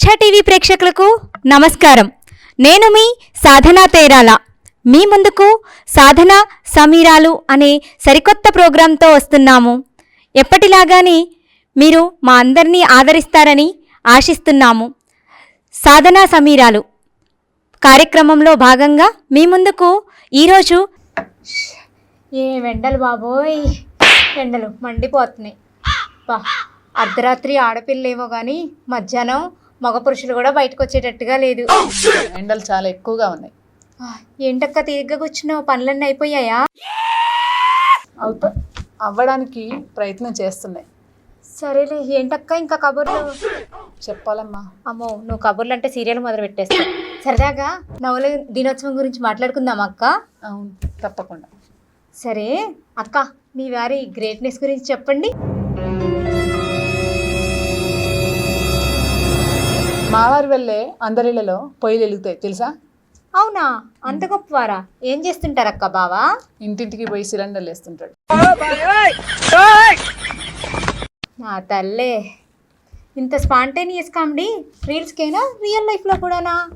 స్వేచ్ఛ టీవీ ప్రేక్షకులకు నమస్కారం. నేను మీ సాధనా తేరాల. మీ ముందుకు సాధన సమీరాలు అనే సరికొత్త ప్రోగ్రాంతో వస్తున్నాము. ఎప్పటిలాగానే మీరు మా అందరినీ ఆదరిస్తారని ఆశిస్తున్నాము. సాధనా సమీరాలు. కార్యక్రమంలో భాగంగా మీ ముందుకు ఈరోజు ఏ వెండలు బాబోయ్! ఎండలు మండిపోతున్నాయి. బా అర్ధరాత్రి ఆడపిల్లేమో కానీ మధ్యాహ్నం మగ పురుషులు కూడా బయటకు వచ్చేటట్టుగా లేదు. ఎండలు చాలా ఎక్కువగా ఉన్నాయి. ఏంటక్క తీరిగ్గా కూర్చున్నావు? పనులన్నీ అయిపోయాయా? అవుతా. అవ్వడానికి ప్రయత్నం చేస్తున్నాయి. సరేలే ఏంటక్క ఇంకా కబుర్లు? చెప్పాలమ్మా. అమ్మో నువ్వు కబుర్లు అంటే సీరియల్ మొదలు పెట్టేస్తావు సరదాగా నవల దినోత్సవం గురించి మాట్లాడుకుందాం అక్క? అవును తప్పకుండా. సరే అక్క మీ వారి గ్రేట్నెస్ గురించి చెప్పండి. అందరిళ్ళలో పొయ్యిలు వెలుగుతాయి తెలుసా? అవునా? అంత గొప్పవారా? ఏం చేస్తుంటారు అక్క బావా? ఇంటింటికి పోయి సిలిండర్లు వేస్తుంటాడు. నా తల్లే ఇంత స్పాంటేనియస్ కామెడీ రీల్స్కేనా రియల్ లైఫ్లో కూడానా?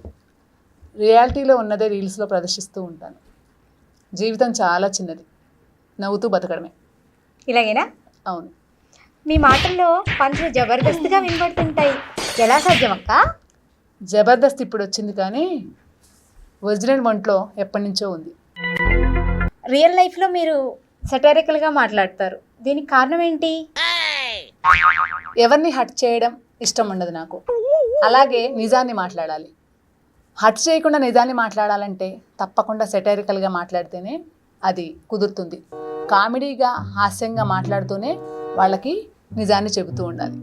రియాలిటీలో ఉన్నదే రీల్స్లో ప్రదర్శిస్తూ ఉంటాను. జీవితం చాలా చిన్నది. నవ్వుతూ బతకడమే. ఇలాగేనా? అవును. మీ మాటల్లో పంచులు జబర్దస్త్గా వినబడుతుంటాయి. ఎలా సాధ్యం అక్క? జబర్దస్త్ ఇప్పుడు వచ్చింది కానీ ఒరిజినల్ వంటలో ఎప్పటి నుంచో ఉంది. రియల్ లైఫ్లో మీరు సెటారికల్గా మాట్లాడతారు. దీనికి కారణం ఏంటి ఎవరిని హట్ చేయడం ఇష్టం ఉండదు నాకు. అలాగే నిజాన్ని మాట్లాడాలి. హట్ చేయకుండా నిజాన్ని మాట్లాడాలంటే తప్పకుండా సెటైరికల్గా మాట్లాడితేనే అది కుదురుతుంది. కామెడీగా హాస్యంగా మాట్లాడుతూనే వాళ్ళకి నిజాన్ని చెబుతూ ఉండాలి.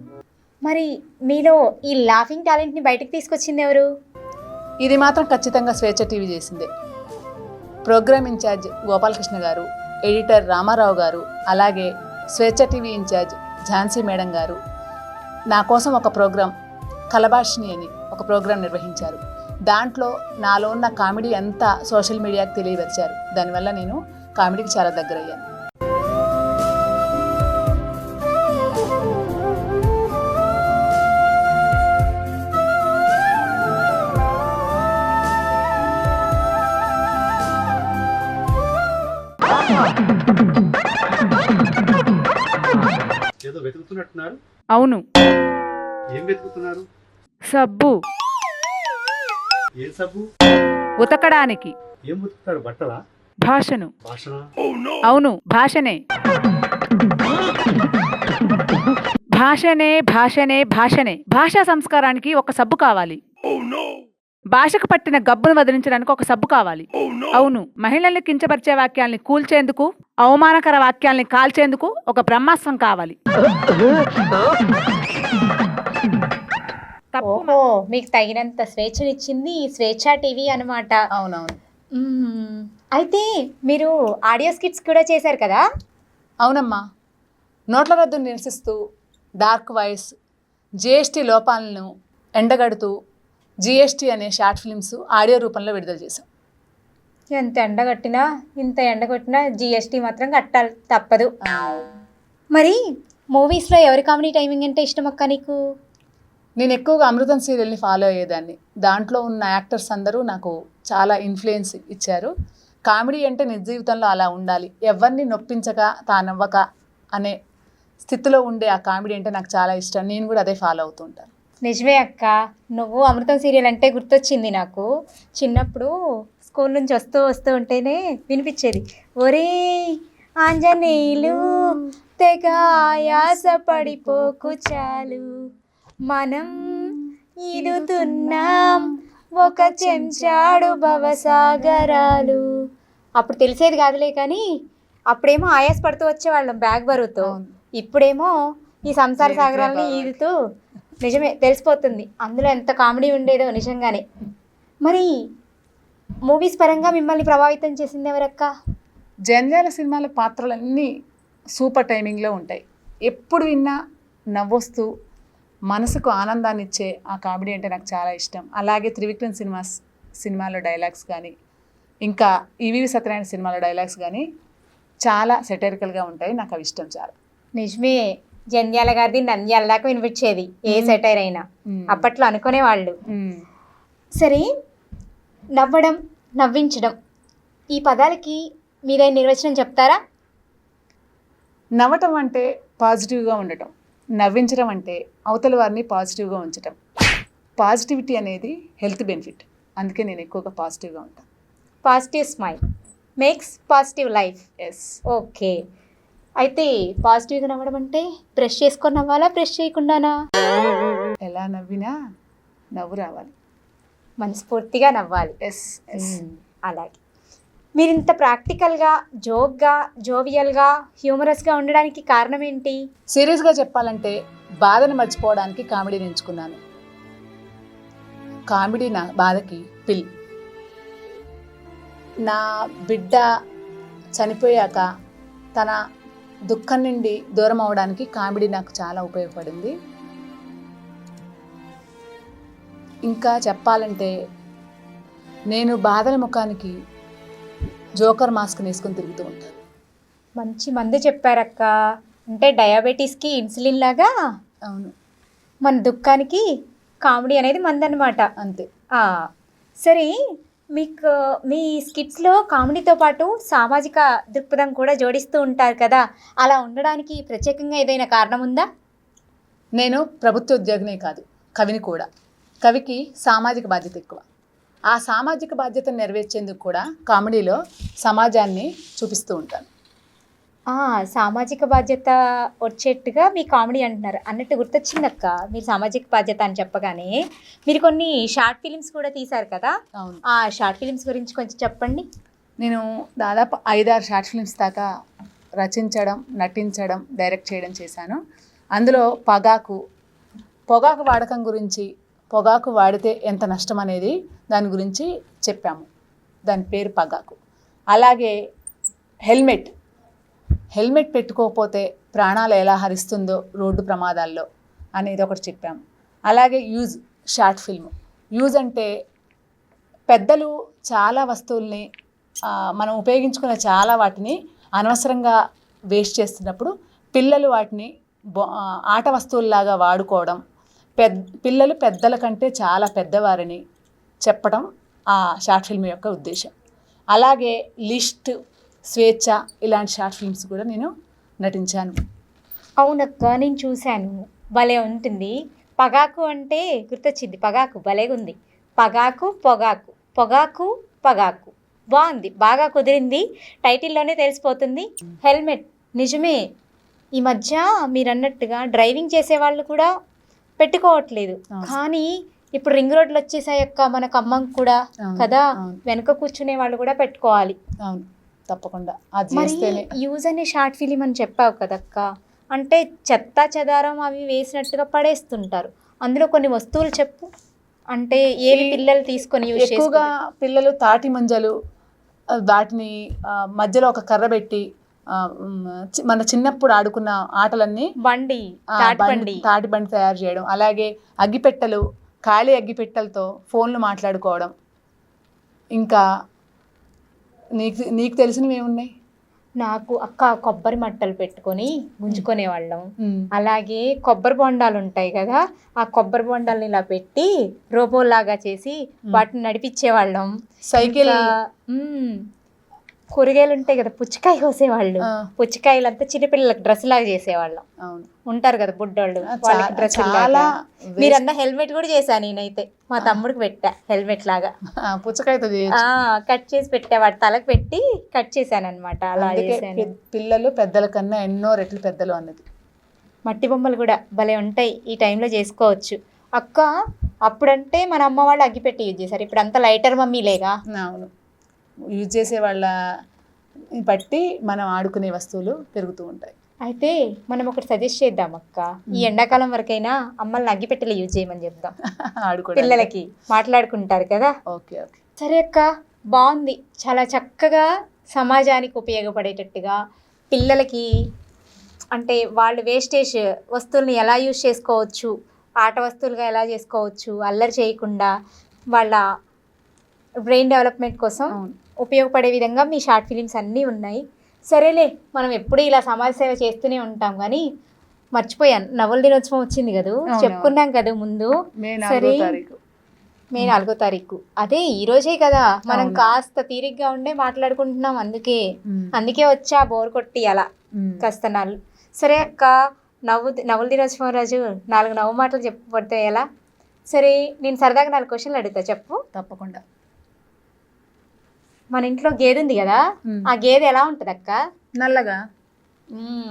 మరి మీలో ఈ లాఫింగ్ టాలెంట్ని బయటకు తీసుకొచ్చింది ఎవరు? ఇది మాత్రం ఖచ్చితంగా స్వేచ్ఛ టీవీ చేసిందే. ప్రోగ్రామ్ ఇన్ఛార్జ్ గోపాలకృష్ణ గారు ఎడిటర్ రామారావు గారు అలాగే స్వేచ్ఛ టీవీ ఇన్ఛార్జ్ ఝాన్సీ మేడం గారు నా కోసం ఒక ప్రోగ్రాం కలబాషిని అని ఒక ప్రోగ్రాం నిర్వహించారు. దాంట్లో నాలో ఉన్న కామెడీ అంతా సోషల్ మీడియాకి తెలియవచ్చారు దానివల్ల నేను కామెడీకి చాలా దగ్గరయ్యాను. వెతుకుతున్నట్టున్నారు అవును. ఏం వెతుకుతున్నారు? సబ్బు. ఏ సబ్బు? ఉతకడానికి. ఏం బట్టలా? భాషను. అవును భాషనే. భాషనే భాషనే భాషనే. భాషా సంస్కారానికి ఒక సబ్బు కావాలి. భాషకు పట్టిన గబ్బును వదిలించడానికి ఒక సబ్బు కావాలి. అవును మహిళల్ని కించపరిచే వాక్యాల్ని కూల్చేందుకు అవమానకర వాక్యాల్ని కాల్చేందుకు ఒక బ్రహ్మాస్త్రం కావాలి. ఓహో మీకు తగినంత స్వేచ్ఛనిచ్చింది ఈ స్వేచ్ఛ టీవీ అనమాట అవునవును. అయితే మీరు ఆడియో స్కిట్స్ కూడా చేశారు కదా? అవునమ్మా. నోట్ల రద్దును నిరసిస్తూ డార్క్ వాయిస్ జిఎస్టీ లోపాలను ఎండగడుతూ జిఎస్టీ అనే షార్ట్ ఫిల్మ్స్ ఆడియో రూపంలో విడుదల చేశాం. ఎంత ఎండ కట్టినా ఇంత ఎండ కొట్టినా జిఎస్టీ మాత్రం కట్టాలి తప్పదు. మరి మూవీస్లో ఎవరి కామెడీ టైమింగ్ అంటే ఇష్టం అక్క నీకు? నేను ఎక్కువగా అమృతం సీరియల్ని ఫాలో అయ్యేదాన్ని. దాంట్లో ఉన్న యాక్టర్స్ అందరూ నాకు చాలా ఇన్ఫ్లుయెన్స్ ఇచ్చారు. కామెడీ అంటే నిజ జీవితంలో అలా ఉండాలి. ఎవరిని నొప్పించక తానవ్వక అనే స్థితిలో ఉండే ఆ కామెడీ అంటే నాకు చాలా ఇష్టం. నేను కూడా అదే ఫాలో అవుతూ ఉంటాను. నిజమే అక్క. నువ్వు అమృతం సీరియల్ అంటే గుర్తొచ్చింది నాకు. చిన్నప్పుడు స్కూల్ నుంచి వస్తూ వస్తూ ఉంటేనే వినిపించేది. ఒరే ఆంజనేయులు తెగ ఆయాస పడిపోకు చాలు. మనం ఈదుతున్నాం ఒక చెంచాడు భవసాగరాలు. అప్పుడు తెలిసేది కాదులే కానీ అప్పుడేమో ఆయాస పడుతూ వచ్చేవాళ్ళం బ్యాగ్ బరువుతో. ఇప్పుడేమో ఈ సంసార సాగరాలని ఈదుతూ నిజమే తెలిసిపోతుంది. అందులో ఎంత కామెడీ ఉండేదో నిజంగానే. మరి మూవీస్ పరంగా మిమ్మల్ని ప్రభావితం చేసింది ఎవరక్క? జంజాల సినిమాల పాత్రలన్నీ సూపర్ టైమింగ్లో ఉంటాయి. ఎప్పుడు విన్నా నవ్వొస్తూ మనసుకు ఆనందాన్ని ఇచ్చే ఆ కామెడీ అంటే నాకు చాలా ఇష్టం. అలాగే త్రివిక్రమ్ సినిమాస్ సినిమాలో డైలాగ్స్ కానీ ఇంకా ఈవీవి సత్యనారాయణ సినిమాలో డైలాగ్స్ కానీ చాలా సెటరికల్గా ఉంటాయి. నాకు అవి ఇష్టం చాలా. నిజమే. జంధ్యాల గారిది నంద్యాల దాకా వినిపించేది. ఏ సెటైర్ అయినా. అప్పట్లో అనుకునేవాళ్ళు. సరే నవ్వడం నవ్వించడం ఈ పదాలకి మీదైన నిర్వచనం చెప్తారా? నవ్వటం అంటే పాజిటివ్గా ఉండటం. నవ్వించడం అంటే అవతల వారిని పాజిటివ్గా ఉంచటం. పాజిటివిటీ అనేది హెల్త్ బెనిఫిట్. అందుకే నేను ఎక్కువగా పాజిటివ్గా ఉంటాను. Positive smile. Makes positive life. Yes okay. అయితే పాజిటివ్గా నవ్వడం అంటే బ్రష్ చేసుకొని నవ్వాలా బ్రష్ చేయకుండానా? ఎలా నవ్వినా నవ్వు రావాలి. మనస్ఫూర్తిగా నవ్వాలి. Yes yes. అలాగే. మీరు ఇంత ప్రాక్టికల్గా జోక్గా జోవియల్గా హ్యూమరస్గా ఉండడానికి కారణం ఏంటి? సీరియస్గా చెప్పాలంటే బాధను మర్చిపోవడానికి కామెడీని ఎంచుకున్నాను కామెడీ నా బాధకి పిల్. నా బిడ్డ చనిపోయాక తన దుఃఖం నుండి దూరం అవడానికి కామెడీ నాకు చాలా ఉపయోగపడింది. ఇంకా చెప్పాలంటే నేను బాధల ముఖానికి జోకర్ మాస్క్ వేసుకొని తిరుగుతూ ఉంటాను. మంచి మందు చెప్పారక్క. అంటే డయాబెటీస్కి ఇన్సులిన్ లాగా అవును. మన దుఃఖానికి కామెడీ అనేది మందన్నమాట. అంతే. సరే మీకు మీ స్కిట్స్లో కామెడీతో పాటు సామాజిక దృక్పథం కూడా జోడిస్తూ ఉంటారు కదా. అలా ఉండడానికి ప్రత్యేకంగా ఏదైనా కారణం ఉందా? నేను ప్రభుత్వ ఉద్యోగినే కాదు కవిని కూడా. కవికి సామాజిక బాధ్యత ఎక్కువ. ఆ సామాజిక బాధ్యతను నెరవేర్చేందుకు కూడా కామెడీలో సమాజాన్ని చూపిస్తూ ఉంటాను. సామాజిక బాధ్యత వచ్చేట్టుగా మీ కామెడీ అంటున్నారు. అన్నట్టు గుర్తొచ్చిందక్క మీరు సామాజిక బాధ్యత అని చెప్పగానే మీరు కొన్ని షార్ట్ ఫిలిమ్స్ కూడా తీశారు కదా? ఆ షార్ట్ ఫిలిమ్స్ గురించి కొంచెం చెప్పండి. నేను దాదాపు ఐదారు షార్ట్ ఫిల్మ్స్ దాకా రచించడం నటించడం డైరెక్ట్ చేయడం చేశాను. అందులో పగాకు పొగాకు వాడకం గురించి పొగాకు వాడితే ఎంత నష్టం అనేది దాని గురించి చెప్పాము. దాని పేరు పగాకు. అలాగే హెల్మెట్. హెల్మెట్ పెట్టుకోకపోతే ప్రాణాలు ఎలా హరిస్తుందో రోడ్డు ప్రమాదాల్లో అనేది ఒకటి చెప్పాము అలాగే యూజ్ షార్ట్ ఫిల్మ్. యూజ్ అంటే పెద్దలు చాలా వస్తువుల్ని మనం ఉపయోగించుకున్న చాలా వాటిని అనవసరంగా వేస్ట్ చేస్తున్నప్పుడు పిల్లలు వాటిని బొ- ఆట వస్తువుల్లాగా వాడుకోవడం పెద్ద పిల్లలు పెద్దల కంటే చాలా పెద్దవారని చెప్పడం ఆ షార్ట్ ఫిల్మ్ యొక్క ఉద్దేశం. అలాగే లిస్ట్ స్వేచ్ఛ ఇలాంటి షార్ట్ ఫిల్మ్స్ కూడా నేను నటించాను. అవునక్క నేను చూశాను. భలే ఉంటుంది. పగాకు అంటే గుర్తొచ్చింది. పగాకు భలేగా ఉంది. పగాకు పొగాకు. పొగాకు పగాకు. బాగుంది. బాగా కుదిరింది. టైటిల్లోనే తెలిసిపోతుంది. హెల్మెట్. నిజమే. ఈ మధ్య మీరు అన్నట్టుగా డ్రైవింగ్ చేసే వాళ్ళు కూడా పెట్టుకోవట్లేదు. కానీ ఇప్పుడు రింగ్ రోడ్లు వచ్చేసాయక్క మన ఖమ్మం కూడా కదా. వెనక కూర్చునే వాళ్ళు కూడా పెట్టుకోవాలి. అవును. తప్పకుండా. అది చేస్తేనే. యూజ్ అనే షార్ట్ ఫిలిం అని చెప్పావు కదక్క. అంటే చెత్త చెదారం అవి వేసినట్టుగా పడేస్తుంటారు. అందులో కొన్ని వస్తువులు చెప్పు. అంటే ఏవి పిల్లలు తీసుకొని ఎక్కువగా పిల్లలు తాటి మంజలు వాటిని మధ్యలో ఒక కర్ర పెట్టి మన చిన్నప్పుడు ఆడుకున్న ఆటలన్నీ బండి- బండి. తాటి బండి తయారు చేయడం. అలాగే అగ్గిపెట్టెలు ఖాళీ అగ్గిపెట్టెలతో ఫోన్లు మాట్లాడుకోవడం. ఇంకా నీకు నీకు తెలిసినవి ఏమున్నాయి? నాకు అక్క కొబ్బరి మట్టలు పెట్టుకొని గుంజుకునే వాళ్ళం అలాగే కొబ్బరి బొండాలు ఉంటాయి కదా ఆ కొబ్బరి బొండాలని ఇలా పెట్టి రోబో లాగా చేసి వాటిని నడిపించేవాళ్ళం. సైకిల్. కూరగాయలు ఉంటాయి కదా పుచ్చకాయ కోసేవాళ్ళు. పుచ్చకాయలు అంతా చిన్నపిల్లలకు డ్రెస్ లాగా చేసేవాళ్ళం. అవును. ఉంటారు కదా బుడ్డోళ్ళు వాళ్ళకి డ్రెస్ చాలా మీరన్నా హెల్మెట్ కూడా చేశాను నేనైతే మా తమ్ముడికి పెట్టా హెల్మెట్ లాగా. పుచ్చకాయతో కట్ చేసి పెట్టా వాడి తలకు పెట్టి కట్ చేశాను. అనమాట అలా పిల్లలు పెద్దల కన్నా ఎన్నో రెట్లు పెద్దలు అన్నది. మట్టి బొమ్మలు కూడా భలే ఉంటాయి ఈ టైంలో చేసుకోవచ్చు. అక్క అప్పుడంటే మన అమ్మ వాళ్ళు అగ్గిపెట్టి యూజ్ చేశారు ఇప్పుడు అంతా లైటర్ మమ్మీలేగా? అవును. యూజ్ చేసే వాళ్ళ బట్టి మనం ఆడుకునే వస్తువులు పెరుగుతూ ఉంటాయి. అయితే మనం ఒకటి సజెస్ట్ చేద్దాం అక్క. ఈ ఎండాకాలం వరకైనా అమ్మల్ని అగ్గిపెట్టెలు యూజ్ చేయమని చెప్దాం. ఆడుకోవడానికి. పిల్లలకి మాట్లాడుకుంటారు కదా. Okay okay. సరే అక్క బాగుంది. చాలా చక్కగా సమాజానికి ఉపయోగపడేటట్టుగా పిల్లలకి అంటే వాళ్ళు వేస్టేజ్ వస్తువుల్ని ఎలా యూజ్ చేసుకోవచ్చు ఆట వస్తువులుగా ఎలా చేసుకోవచ్చు అల్లరి చేయకుండా వాళ్ళ బ్రెయిన్ డెవలప్మెంట్ కోసం ఉపయోగపడే విధంగా మీ షార్ట్ ఫిలిమ్స్ అన్నీ ఉన్నాయి. సరేలే మనం ఎప్పుడు ఇలా సమాజ సేవ చేస్తూనే ఉంటాం కానీ మర్చిపోయాను. నవల దినోత్సవం వచ్చింది కదా. చెప్పుకున్నాం కదా ముందు. సరే. మే నాలుగో తారీఖు. అదే ఈ రోజే కదా. మనం. కాస్త తీరిగ్గా ఉండే మాట్లాడుకుంటున్నాం అందుకే. అందుకే వచ్చా బోర్ కొట్టి అలా. కాస్త నల్. సరే అక్క నవ్వు నవ్వుల దినోత్సవం రోజు నాలుగు నవ్వు మాటలు చెప్పబడితే ఎలా? సరే నేను సరదాగా నాలుగు క్వశ్చన్లు అడుగుతా. చెప్పు. తప్పకుండా. మన ఇంట్లో గేదె ఉంది కదా. ఆ గేదె ఎలా ఉంటుంది అక్క? నల్లగా?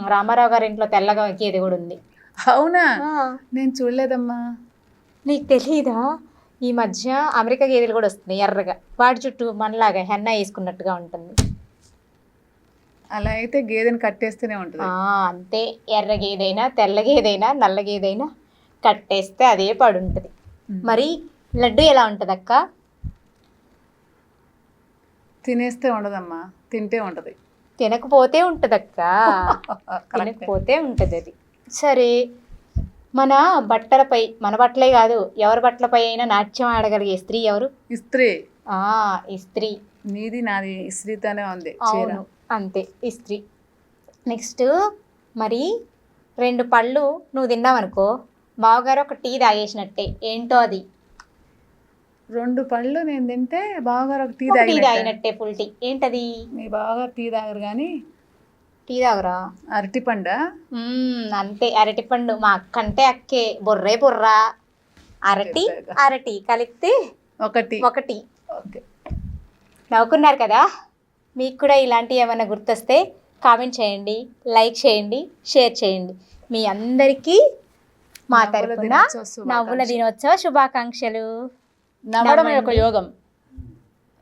రామారావు గారి ఇంట్లో తెల్లగా గేదె కూడా ఉంది. అవునా? నేను చూడలేదమ్మా. నీకు తెలీదా? ఈ మధ్య అమెరికా గేదెలు కూడా వస్తున్నాయి ఎర్రగా. వాటి చుట్టూ మనలాగా హెన్న వేసుకున్నట్టుగా ఉంటుంది. అలా అయితే గేదెని కట్టేస్తూనే ఉంటుంది. అంతే. ఎర్ర గేదైనా తెల్ల గేదైనా నల్ల గేదైనా కట్టేస్తే అదే పడుంటుంది. మరి లడ్డు ఎలా ఉంటుంది అక్క తినేస్తే ఉండదమ్మా తింటే ఉంటది. తినకపోతే ఉంటుంది అక్క. తినకపోతే ఉంటుంది అది సరే మన బట్టలపై మన బట్టలే కాదు ఎవరి బట్టలపై అయినా నాట్యం ఆడగలిగే స్త్రీ ఎవరు? ఇస్త్రీ. ఆ ఇస్త్రీ. నీది నాది ఇస్త్రీతోనే ఉంది అవును అంతే ఇస్త్రీ. నెక్స్ట్ మరి రెండు పళ్ళు నువ్వు తిన్నావనుకో బావగారు ఒక టీ తాగేసినట్టే. ఏంటో అది? రెండు పళ్ళు నేను తింటే బావగారు ఒక టీ తాగినట్టే. Full tea. ఏంటది? మీ బావగారు టీ తాగరు కానీ టీ తాగరా? అరటి పండ మ్మ్, అంతే. అరటిపండు మా అక్క అంటే అక్కే. బొర్రే బొర్రా. అరటి. అరటి. కలిపితే ఒకటి. ఒకటి. ఓకే. నవ్వుకున్నారు కదా? మీకు కూడా ఇలాంటివి ఏమైనా గుర్తొస్తే కామెంట్ చేయండి లైక్ చేయండి షేర్ చేయండి. మీ అందరికీ మా శుభాకాంక్షలు. నవ్వుల దినోత్సవ శుభాకాంక్షలు. నవ్వడం ఒక నవ్వండి. యోగం.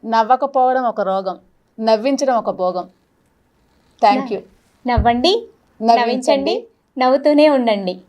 నవ్వకపోవడం ఒక రోగం. నవ్వించడం ఒక భోగం. థ్యాంక్ యూ నవ్వండి. నవ్వించండి నవ్వుతూనే ఉండండి.